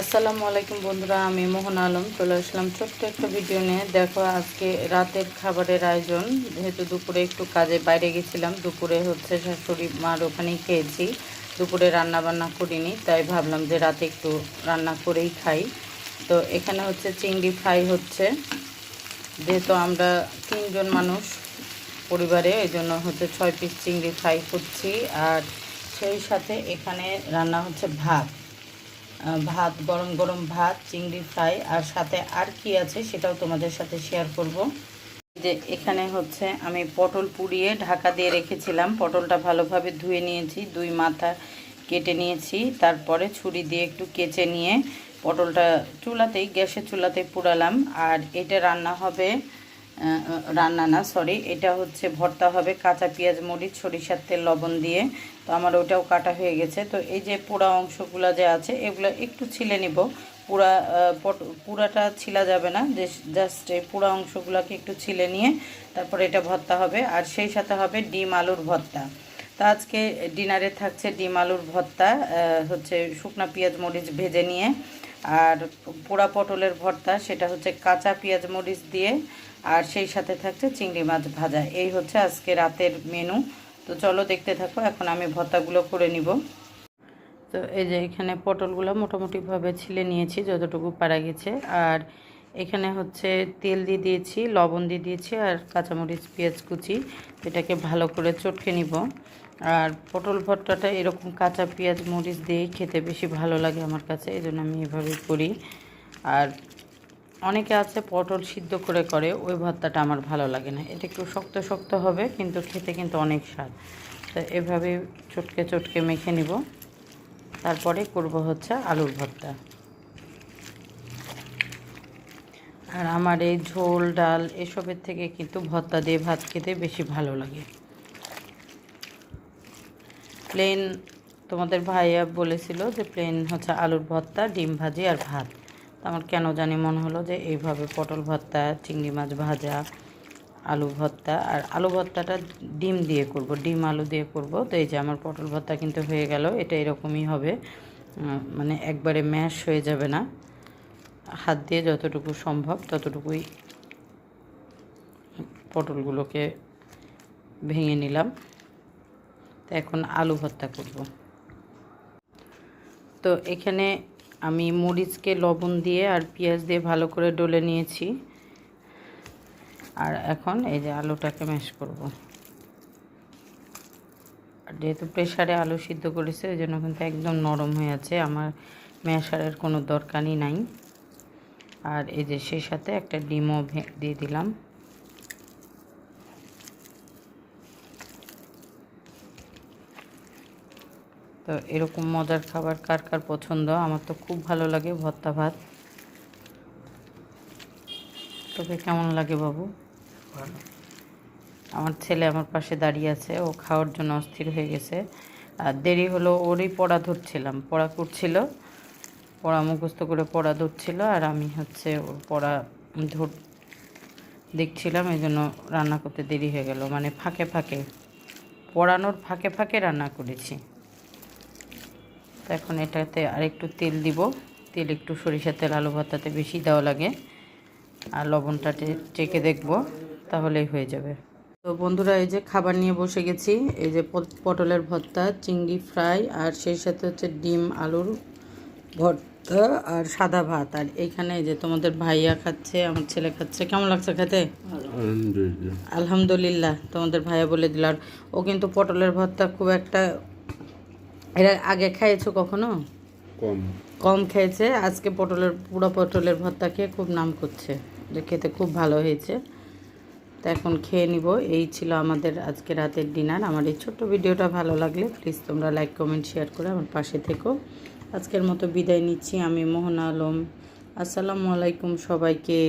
আসসালামু আলাইকুম বন্ধুরা, আমি মোহন আলম। চলে আসলাম ছোট্ট একটা ভিডিও নিয়ে। দেখো, আজকে রাতের খাবারের আয়োজন। যেহেতু দুপুরে একটু কাজে বাইরে গেছিলাম, দুপুরে হচ্ছে শাশুড়ি মার ওখানেই খেয়েছি। দুপুরে রান্না বান্না করিনি, তাই ভাবলাম যে রাতে একটু রান্না করেই খাই। তো এখানে হচ্ছে চিংড়ি ফ্রাই হচ্ছে। যেহেতু আমরা তিনজন মানুষ পরিবারে এই জন্য হচ্ছে ছয় পিস চিংড়ি ফ্রাই করছি। আর সেই সাথে এখানে রান্না হচ্ছে ভাত। ভাত, গরম গরম ভাত, চিংড়ি ফ্রাই, আর সাথে আর কি আছে সেটাও তোমাদের সাথে শেয়ার করব। যে এখানে হচ্ছে আমি পটল পুড়িয়ে ঢাকা দিয়ে রেখেছিলাম। পটলটা ভালোভাবে ধুয়ে নিয়েছি, দুই মাথা কেটে নিয়েছি। তারপরে ছুরি দিয়ে একটু কেচে নিয়ে পটলটা চুলাতেই, গ্যাসের চুলাতেই পুড়ালাম। আর এটা রান্না হবে রান্না না সরি এটা হচ্ছে ভর্তা হবে কাঁচা পেঁয়াজ, মরিচ, সরিষার তেল, লবণ দিয়ে। তো আমার ওটাও কাটা হয়ে গেছে। তো এই যে পোড়া অংশগুলো যে আছে, এগুলো একটু ছিলে নিব। পুরা পুরাটা ছিলা যাবে না, যে জাস্ট এই পুরা অংশগুলোকে একটু ছিলে নিয়ে তারপরে এটা ভর্তা হবে। আর সেই সাথে হবে ডিম আলুর ভর্তা। তা আজকে ডিনারে থাকছে ডিম আলুর ভর্তা হচ্ছে শুকনা পেঁয়াজ, মরিচ ভেজে নিয়ে। আর পোড়া পটলের ভর্তা, সেটা হচ্ছে কাঁচা পেঁয়াজ মরিচ দিয়ে, আর সেই সাথে থাকছে চিংড়ি মাছ ভাজা। এই হচ্ছে আজকে রাতের মেনু তো চলো দেখতে থাকো, এখন আমি ভর্তাগুলো করে নিব। তো এই যে এখানে পটলগুলো মোটামুটিভাবে ছিলে নিয়েছি, যতটুকু পারা গেছে। আর এখানে হচ্ছে তেল দিয়ে দিয়েছি, লবণ দিয়ে দিয়েছি, আর কাঁচামরিচ, পেঁয়াজ কুচি, এটাকে ভালো করে চটকে নিব। আর পটল ভর্তাটা এরকম কাঁচা পেঁয়াজ মরিচ দিয়েই খেতে বেশি ভালো লাগে আমার কাছে এই জন্য আমি এভাবেই করি। আর অনেকে আছে পটল সিদ্ধ করে করে ওই ভর্তাটা আমার ভালো লাগে না। এটা একটু শক্ত শক্ত হবে, কিন্তু খেতে কিন্তু অনেক স্বাদ। তো এভাবে চটকে চটকে মেখে নিব। তারপরে করব হচ্ছে আলুর ভর্তা। আর আমার এই ঝোল, ডাল এসবের থেকে কিন্তু ভর্তা দিয়ে ভাত খেতে বেশি ভালো লাগে। প্লেন তোমাদের ভাইয়া বলেছিল যে প্লেন হচ্ছে আলুর ভর্তা, ডিম ভাজি আর ভাত। আমার কেন জানি মনে হলো যে এইভাবে পটল ভর্তা, চিংড়ি মাছ ভাজা, আলু ভর্তা আর আলু ভর্তাটা ডিম দিয়ে করব, ডিম আলু দিয়ে করব। তো এই যে আমার পটল ভর্তা কিন্তু হয়ে গেল, এটা এরকমই হবে। মানে একবারে ম্যাশ হয়ে যাবে না। হাত দিয়ে যতটুকু সম্ভব ততটুকুই পটলগুলোকে ভেঙে নিলাম। তো এখন আলু ভর্তা করব। তো এখানে আমি মরিচকে লবণ দিয়ে আর পেঁয়াজ দিয়ে ভালো করে ডলে নিয়েছি। আর এখন এই যে আলুটাকে ম্যাশ করব। আর যেহেতু প্রেশারে আলু সিদ্ধ করেছে, ওই জন্য কিন্তু একদম নরম হয়ে আছে। আমার ম্যাশারের কোনো দরকারই নাই। আর এই যে সেই সাথে একটা ডিমও দিয়ে দিলাম। তো এরকম মজার খাবার কার কার পছন্দ? আমার তো খুব ভালো লাগে ভর্তা ভাত। তোকে কেমন লাগে বাবু? আমার ছেলে আমার পাশে দাঁড়িয়ে আছে ও খাওয়ার জন্য অস্থির হয়ে গেছে। আর দেরি হলো ওরই পড়া ধরছিলাম পড়া করছিল পড়া মুখস্থ করে পড়া ধরছিল আর আমি হচ্ছে ওর পড়া ধর দেখছিলাম এই জন্য রান্না করতে দেরি হয়ে গেল মানে ফাঁকে ফাঁকে পড়ানোর ফাঁকে ফাঁকে রান্না করেছি। তো এখন এটাতে আরেকটু তেল দিব। তেল একটু সরিষার তেল আলু ভর্তাতে বেশি দেওয়া লাগে। আর লবণটা চেখে দেখব তাহলেই হয়ে যাবে। তো বন্ধুরা এই যে খাবার নিয়ে বসে গেছি। এই যে পট- পটলের ভর্তা চিংড়ি ফ্রাই আর সেই সাথে হচ্ছে ডিম আলুর ভর্তা আর সাদা ভাত। আর এইখানে যে তোমাদের ভাইয়া খাচ্ছে আমার ছেলে খাচ্ছে। কেমন লাগছে খেতে? আলহামদুলিল্লাহ। আলহামদুলিল্লাহ তোমাদের ভাইয়া বলে দিল। আর ও কিন্তু পটলের ভর্তা খুব একটা এর আগে খেয়েছো কখনো? কম। কম খেয়েছে? আজকে পটলের পুরো পটলের ভর্তা খেয়ে খুব নাম করছে। যে খেতে খুব ভালো হয়েছে। তো এখন খেয়ে নিব। এই ছিল আমাদের আজকে রাতের ডিনার। আমার এই ছোট্ট ভিডিওটা ভালো লাগলে প্লিজ তোমরা লাইক কমেন্ট শেয়ার করে আমার পাশে থেকো। আজকের মতো বিদায় নিচ্ছি। আমি মোহন আলম। আসসালামু আলাইকুম সবাইকে।